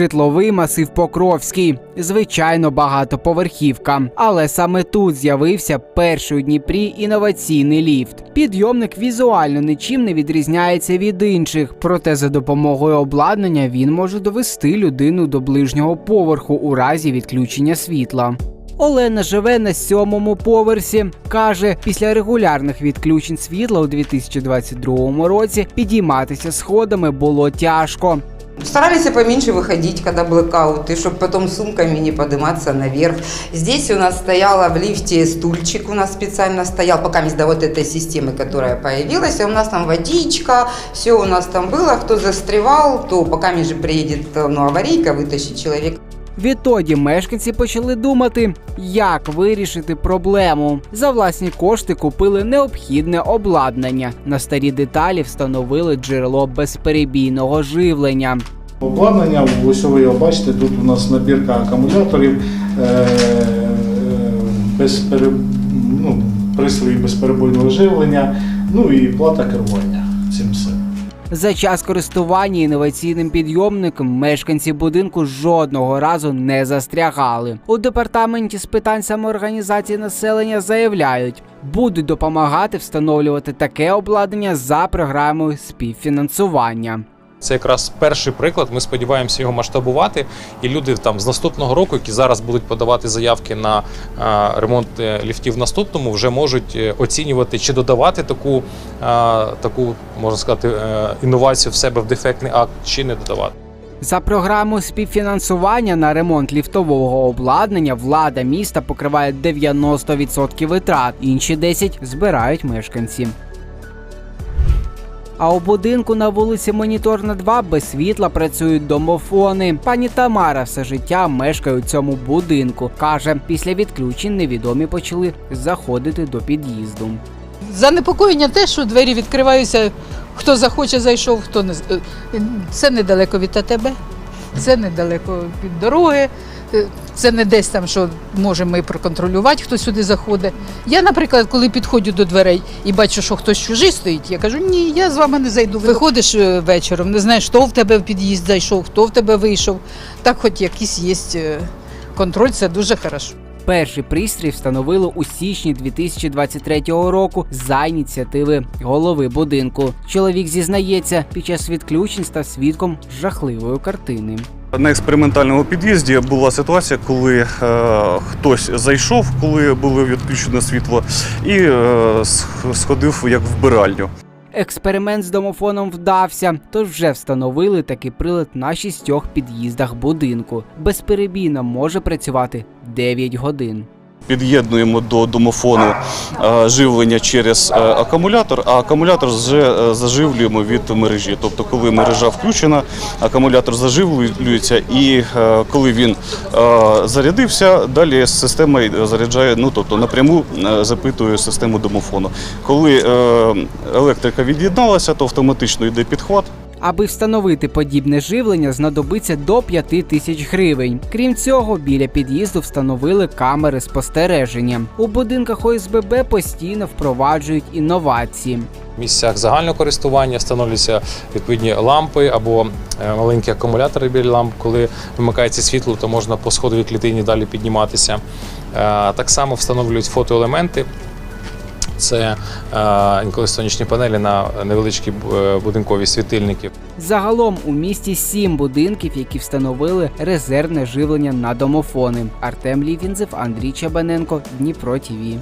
Житловий масив Покровський, звичайно, багатоповерхівка. Але саме тут з'явився перший у Дніпрі інноваційний ліфт. Підйомник візуально нічим не відрізняється від інших, проте за допомогою обладнання він може довести людину до ближнього поверху у разі відключення світла. Олена живе на сьомому поверсі. каже, після регулярних відключень світла у 2022 році підійматися сходами було тяжко. Старались и поменьше выходить, когда блэкаут, и чтобы потом сумками не подниматься наверх. Здесь у нас стояла в лифте стульчик, у нас специально стоял, пока до вот этой системы, которая появилась, а у нас там водичка, все у нас там было, кто застревал, то пока же приедет ну, аварийка, вытащит человека. Відтоді мешканці почали думати, як вирішити проблему. За власні кошти купили необхідне обладнання. На старі деталі встановили джерело безперебійного живлення. Обладнання, ось ви його бачите, тут у нас набірка акумуляторів, е, без пере, ну, пристрої безперебойного живлення, ну і плата керування цим все. За час користування інноваційним підйомником мешканці будинку жодного разу не застрягали. У департаменті з питань самоорганізації населення заявляють, будуть допомагати встановлювати таке обладнання за програмою співфінансування. Це якраз перший приклад. Ми сподіваємося його масштабувати. І люди там з наступного року, які зараз будуть подавати заявки на е, ремонт е, ліфтів в наступному, вже можуть е, оцінювати чи додавати таку, таку можна сказати, інновацію в себе в дефектний акт, чи не додавати. За програмою співфінансування на ремонт ліфтового обладнання влада міста покриває 90% витрат, інші 10% збирають мешканці. А у будинку на вулиці Моніторна 2 без світла працюють домофони. Пані Тамара все життя мешкає у цьому будинку. Каже, після відключень невідомі почали заходити до під'їзду. Занепокоєння те, що двері відкриваються, хто захоче, зайшов, хто не е, це недалеко від АТБ, це недалеко від дороги, це не десь там, що можемо ми проконтролювати, хто сюди заходить. Я, наприклад, коли підходжу до дверей і бачу, що хтось чужий стоїть, я кажу, ні, я з вами не зайду. Виходиш е, вечором, не знаєш, хто в тебе в під'їзд зайшов, хто в тебе вийшов. Так, хоч якийсь є е, контроль, це дуже хорошо. Перший пристрій встановили у січні 2023 року за ініціативи голови будинку. Чоловік зізнається, під час відключень став свідком жахливої картини. На експериментальному під'їзді була ситуація, коли е, хтось зайшов, коли було відключено світло, і е, сходив як вбиральню. Експеримент з домофоном вдався, тож вже встановили такий прилад на шістьох під'їздах будинку. Безперебійно може працювати 9 годин. Під'єднуємо до домофону е, живлення через е, акумулятор, а акумулятор вже заживлюємо від мережі. Тобто, коли мережа включена, акумулятор заживлюється, і е, коли він зарядився, далі система заряджає, ну тобто напряму запитує систему домофону. Коли електрика від'єдналася, то автоматично йде підхват. Аби встановити подібне живлення, знадобиться до 5 тисяч гривень. Крім цього, біля під'їзду встановили камери спостереження. У будинках ОСББ постійно впроваджують інновації. В місцях загального користування встановлюються відповідні лампи або е, маленькі акумулятори біля ламп. Коли вимикається світло, то можна по сходовій клітині далі підніматися. Е, Так само встановлюють фотоелементи. Це е, інколи сонячні панелі на невеличкі е, будинкові світильники. Загалом у місті сім будинків, які встановили резервне живлення на домофони. Артем Лівінзев, Андрій Чабаненко, Дніпро ТІВІ.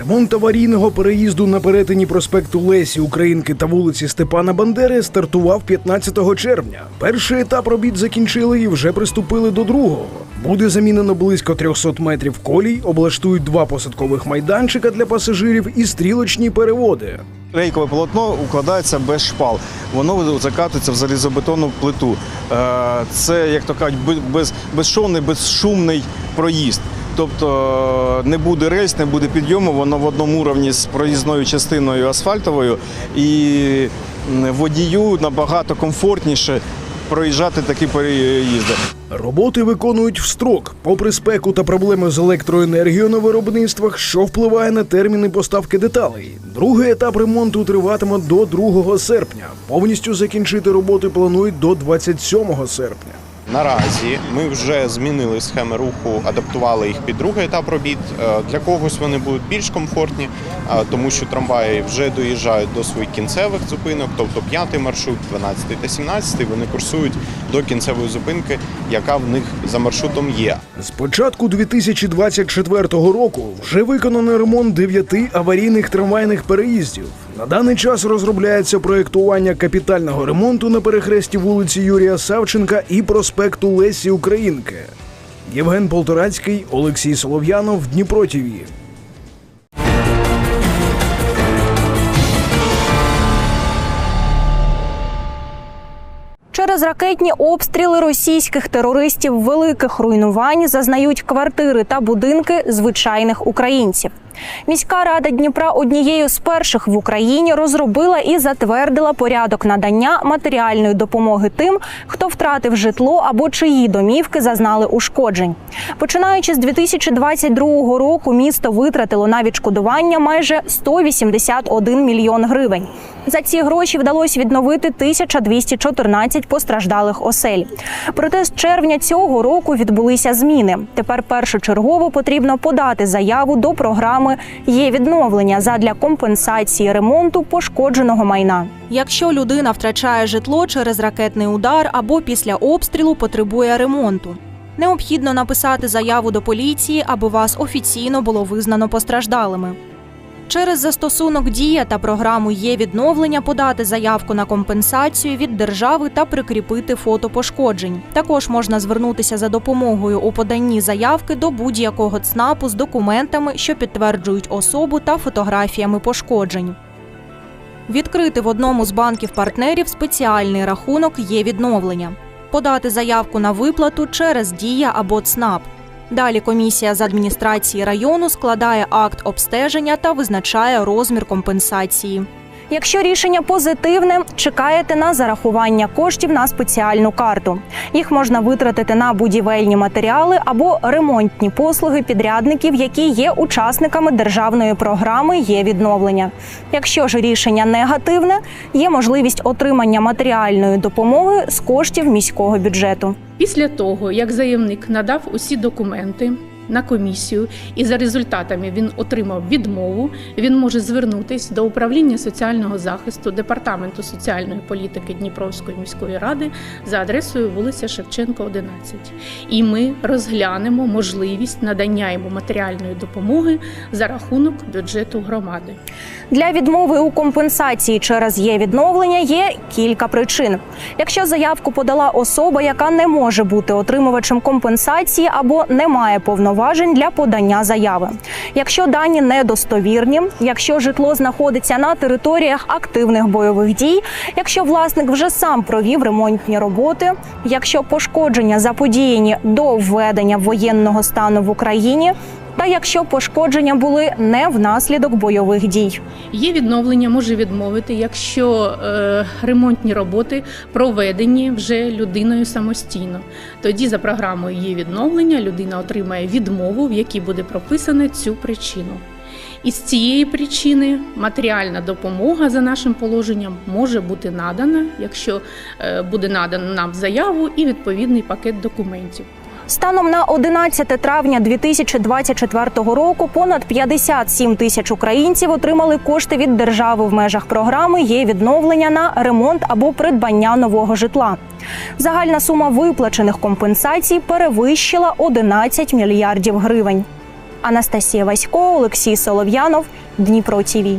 Ремонт аварійного переїзду на перетині проспекту Лесі Українки та вулиці Степана Бандери стартував 15 червня. Перший етап робіт закінчили і вже приступили до другого. Буде замінено близько 300 метрів колій, облаштують два посадкових майданчика для пасажирів і стрілочні переводи. Рейкове полотно укладається без шпал. Воно закатується в залізобетонну плиту. Е, Це, як то кажуть, безшовний, безшумний проїзд. Тобто е, не буде рельс, не буде підйому, воно в одному уровні з проїзною частиною асфальтовою, і водію набагато комфортніше проїжджати такі переїзди. Роботи виконують в строк. Попри спеку та проблеми з електроенергією на виробництвах, що впливає на терміни поставки деталей. Другий етап ремонту триватиме до 2 серпня. Повністю закінчити роботи планують до 27 серпня. Наразі ми вже змінили схеми руху, адаптували їх під другий етап робіт. Е, Для когось вони будуть більш комфортні, е, тому що трамваї вже доїжджають до своїх кінцевих зупинок, тобто п'ятий маршрут, 12 та 17, вони курсують до кінцевої зупинки, яка в них за маршрутом є. З початку 2024 року вже виконано ремонт дев'яти аварійних трамвайних переїздів. На даний час розробляється проєктування капітального ремонту на перехресті вулиці Юрія Савченка і проспекту Лесі Українки. Євген Полторацький, Олексій Солов'янов, Дніпро ТІВІ. Через ракетні обстріли російських терористів великих руйнувань зазнають квартири та будинки звичайних українців. Міська рада Дніпра однією з перших в Україні розробила і затвердила порядок надання матеріальної допомоги тим, хто втратив житло або чиї домівки зазнали ушкоджень. Починаючи з 2022 року, місто витратило на відшкодування майже 181 мільйон гривень. За ці гроші вдалося відновити 1214 постраждалих осель. Проте з червня цього року відбулися зміни. Тепер першочергово потрібно подати заяву до програми є відновлення задля компенсації ремонту пошкодженого майна. Якщо людина втрачає житло через ракетний удар або після обстрілу потребує ремонту. Необхідно написати заяву до поліції, аби вас офіційно було визнано постраждалими. Через застосунок Дія та програму є відновлення подати заявку на компенсацію від держави та прикріпити фото пошкоджень. Також можна звернутися за допомогою у поданні заявки до будь-якого ЦНАПу з документами, що підтверджують особу та фотографіями пошкоджень. Відкрити в одному з банків партнерів спеціальний рахунок є відновлення. Подати заявку на виплату через Дія або ЦНАП. Далі комісія з адміністрації району складає акт обстеження та визначає розмір компенсації. Якщо рішення позитивне, чекаєте на зарахування коштів на спеціальну карту. Їх можна витратити на будівельні матеріали або ремонтні послуги підрядників, які є учасниками державної програми є відновлення. Якщо ж рішення негативне, є можливість отримання матеріальної допомоги з коштів міського бюджету. Після того, як заявник надав усі документи на комісію і за результатами він отримав відмову, він може звернутися до управління соціального захисту департаменту соціальної політики Дніпровської міської ради за адресою вулиця Шевченка, 11. І ми розглянемо можливість надання йому матеріальної допомоги за рахунок бюджету громади. Для відмови у компенсації через є відновлення є кілька причин. Якщо заявку подала особа, яка не може бути отримувачем компенсації або не має повноважень для подання заяви. Якщо дані недостовірні, якщо житло знаходиться на територіях активних бойових дій, якщо власник вже сам провів ремонтні роботи, якщо пошкодження заподіяні до введення воєнного стану в Україні. Та якщо пошкодження були не внаслідок бойових дій. Є відновлення може відмовити, якщо е, ремонтні роботи проведені вже людиною самостійно. Тоді за програмою є відновлення, людина отримає відмову, в якій буде прописана цю причину. І з цієї причини матеріальна допомога за нашим положенням може бути надана, якщо е, буде надано нам заяву і відповідний пакет документів. Станом на 11 травня 2024 року понад 57 тисяч українців отримали кошти від держави в межах програми є відновлення на ремонт або придбання нового житла. Загальна сума виплачених компенсацій перевищила 11 мільярдів гривень. Анастасія Васько, Олексій Солов'янов, Дніпро ТІВІ.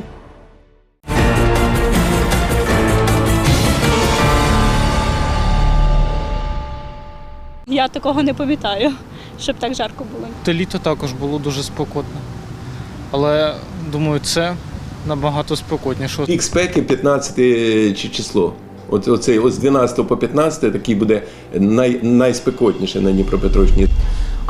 Я такого не пам'ятаю, щоб так жарко було. Те літо також було дуже спекотне. Але думаю, це набагато спекотніше. Пік спеки 15 чи- число. От оцей ось з 12 по 15 такий буде най, найспекотніше на Дніпропетровщині.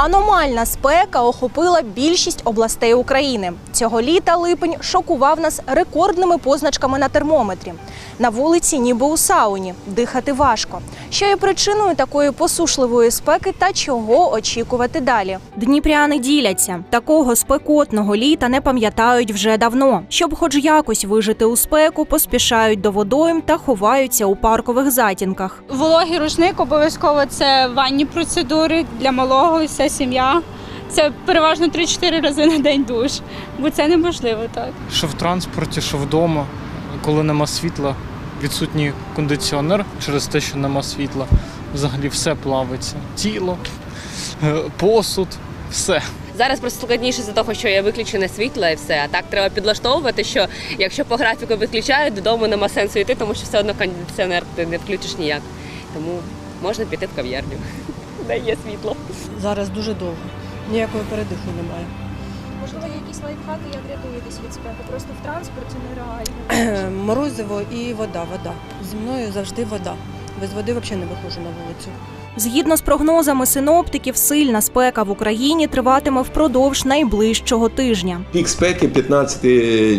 Аномальна спека охопила більшість областей України. Цього літа липень шокував нас рекордними позначками на термометрі. На вулиці, ніби у сауні, дихати важко. Що є причиною такої посушливої спеки та чого очікувати далі? Дніпряни діляться. Такого спекотного літа не пам'ятають вже давно. Щоб хоч якось вижити у спеку, поспішають до водойм та ховаються у паркових затінках. Вологий рушник обов'язково це ванні процедури для малого, вся сім'я. Це переважно 3-4 рази на день душ, бо це неможливо так. Що в транспорті, що вдома, коли нема світла, відсутній кондиціонер через те, що нема світла. Взагалі все плавиться. Тіло, е, посуд, все. Зараз просто складніше за того, що є виключене світло і все. А так треба підлаштовувати, що якщо по графіку виключають, додому нема сенсу йти, тому що все одно кондиціонер ти не включиш ніяк. Тому можна піти в кав'ярню, де є світло. Зараз дуже довго. Ніякої передиху немає. Можливо, якісь лайфхаки, як рятуєтесь від спеки? Просто в транспорті нереально. Морозиво і вода, вода. Зі мною завжди вода. Без води взагалі не виходжу на вулицю. Згідно з прогнозами синоптиків, сильна спека в Україні триватиме впродовж найближчого тижня. Пік спеки 15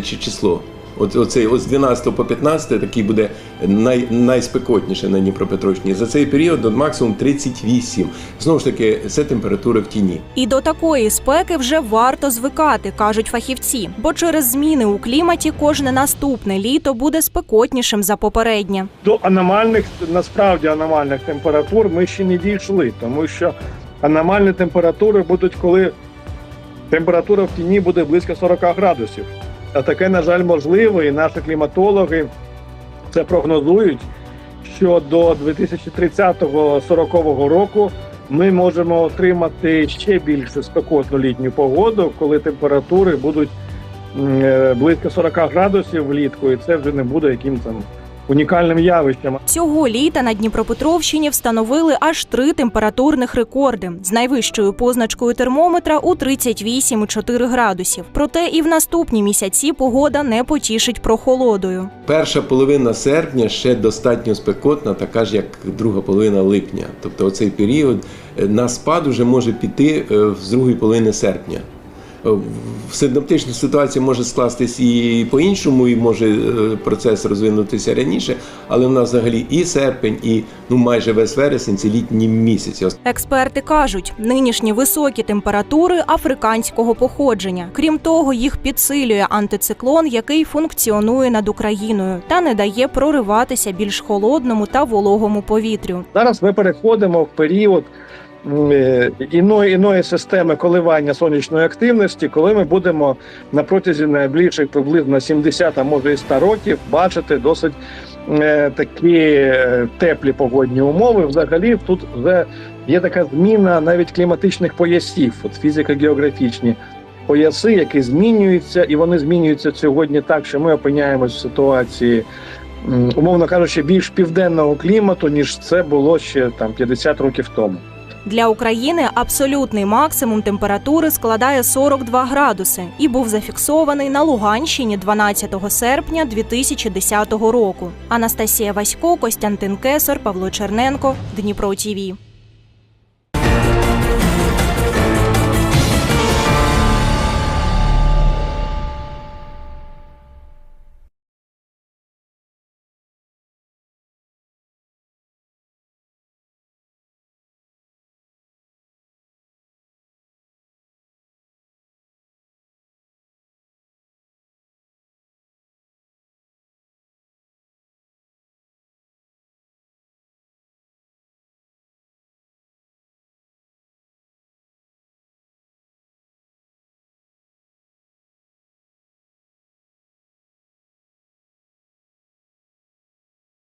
чи- число. От, оцей, от з 12 по 15 такий буде най, найспекотніше на Дніпропетровщині. За цей період от максимум 38. Знову ж таки, це температура в тіні. І до такої спеки вже варто звикати, кажуть фахівці. Бо через зміни у кліматі кожне наступне літо буде спекотнішим за попереднє. До аномальних, насправді аномальних температур ми ще не дійшли, тому що аномальні температури будуть, коли температура в тіні буде близько 40 градусів. А таке, на жаль, можливо, і наші кліматологи це прогнозують, що до 2030-40 року ми можемо отримати ще більше спекотну літню погоду, коли температури будуть е, близько 40 градусів влітку, і це вже не буде яким там унікальним явищем. Цього літа на Дніпропетровщині встановили аж три температурних рекорди з найвищою позначкою термометра у 38,4 градусів. Проте і в наступні місяці погода не потішить прохолодою. Перша половина серпня ще достатньо спекотна, така ж як друга половина липня. Тобто оцей період е, на спад вже може піти е, з другої половини серпня. Е, В синоптичній ситуації може скластись і по-іншому, і може е, процес розвинутися раніше, але в нас взагалі і серпень, і ну майже весь вересень це літні місяці. Експерти кажуть, нинішні високі температури африканського походження. Крім того, їх підсилює антициклон, який функціонує над Україною та не дає прориватися більш холодному та вологому повітрю. Зараз ми переходимо в період іної, іної системи коливання сонячної активності, коли ми будемо на протязі найближчих приблизно 70, а може і 100 років бачити досить е, такі е, теплі погодні умови. Взагалі тут вже є така зміна навіть кліматичних поясів, от фізико-географічні. Пояси, які змінюються, і вони змінюються сьогодні так, що ми опиняємось в ситуації, умовно кажучи, більш південного клімату, ніж це було ще там 50 років тому. Для України абсолютний максимум температури складає 42 градуси і був зафіксований на Луганщині 12 серпня 2010 року. Анастасія Васько, Костянтин Кесар, Павло Черненко, Дніпро ТІВІ.